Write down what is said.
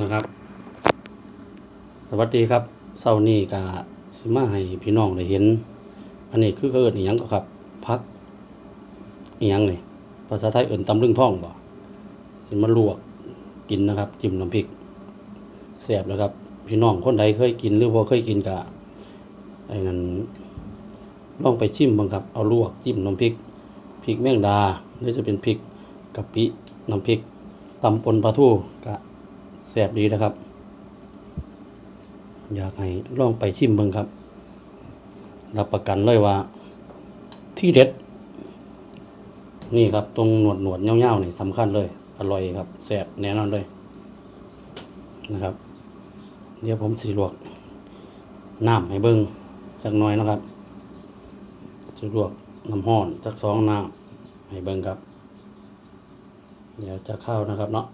นะครับ สวัสดีครับเสาร์นี้กาสิมาให้พี่น้องได้เห็น อันนี้คือเขาเอิ้นอีหยังก็ครับพักอีหยังนี่ภาษาไทยเอิ้นตำลึงท่องบ่สิมาลวกกินนะครับจิ้มน้ำพริกแซ่บแล้วครับ พี่น้องคนใดเคยกินหรือบ่เคยกินกะไอ้นั้นลองไปชิมบ้างครับ เอาลวกจิ้มน้ำพริกพริกแมงดาหรือจะเป็นพริกกะปิน้ำพริกตำปนปลาทูกะ แซ่บดีนะครับ อยากให้ลองไปชิมเบิ่งครับ รับประกันเลยว่า ที่เด็ด นี่ครับตรงหนวดหนวดเงาๆนี่สำคัญเลย อร่อยครับแซ่บแน่นอนเลยนะครับ เดี๋ยวผมสีลวกน้ำให้เบิ่งจักหน่อยนะครับสีลวกน้ำห้อนจักสองน้ำให้เบิ่งครับ เดี๋ยวจะเข้านะครับเนาะ